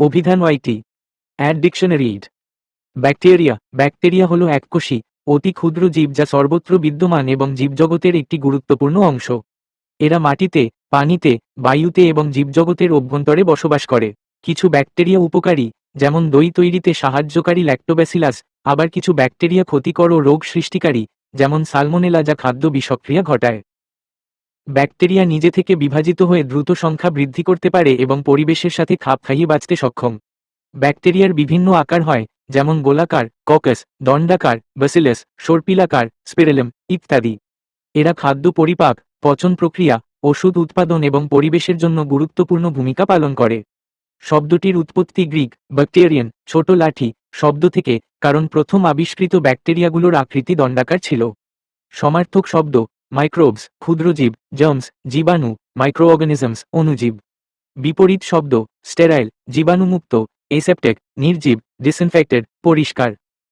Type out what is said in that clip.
অভিধান ওয়াইটি অ্যাড ডিকশনারি, ইড। ব্যাকটেরিয়া ব্যাকটেরিয়া হল এককোষী অতি ক্ষুদ্র জীব যা সর্বত্র বিদ্যমান এবং জীবজগতের একটি গুরুত্বপূর্ণ অংশ। এরা মাটিতে, পানিতে, বায়ুতে এবং জীবজগতের অভ্যন্তরে বসবাস করে। কিছু ব্যাকটেরিয়া উপকারী, যেমন দই তৈরিতে সাহায্যকারী ল্যাক্টোব্যাসিলাস আবার কিছু ব্যাকটেরিয়া ক্ষতিকর ও রোগ সৃষ্টিকারী, যেমন সালমোনেলা যা খাদ্য বিষক্রিয়া ঘটায়। ব্যাকটেরিয়া নিজে থেকে বিভাজিত হয়ে দ্রুত সংখ্যা বৃদ্ধি করতে পারে এবং পরিবেশের সাথে খাপ খাইয়ে বাঁচতে সক্ষম। ব্যাকটেরিয়ার বিভিন্ন আকার হয়, যেমন গোলাকার, ককাস, দণ্ডাকার ব্যাসিলাস সর্পিলাকার, স্পেরেলেম ইত্যাদি। এরা খাদ্য পরিপাক, পচন প্রক্রিয়া, ওষুধ উৎপাদন এবং পরিবেশের জন্য গুরুত্বপূর্ণ ভূমিকা পালন করে। শব্দটির উৎপত্তি গ্রিক, ব্যাকটেরিয়ান, ছোট লাঠি, শব্দ থেকে, কারণ প্রথম আবিষ্কৃত ব্যাকটেরিয়াগুলোর আকৃতি দণ্ডাকার ছিল। সমার্থক শব্দ মাইক্রোবস ক্ষুদ্রজীব জার্মস জীবাণু মাইক্রোঅর্গানিজমস অনুজীব। বিপরীত শব্দ স্টেরাইল জীবাণুমুক্ত এসেপ্টেক নির্জীব ডিসইনফেক্টেড পরিষ্কার।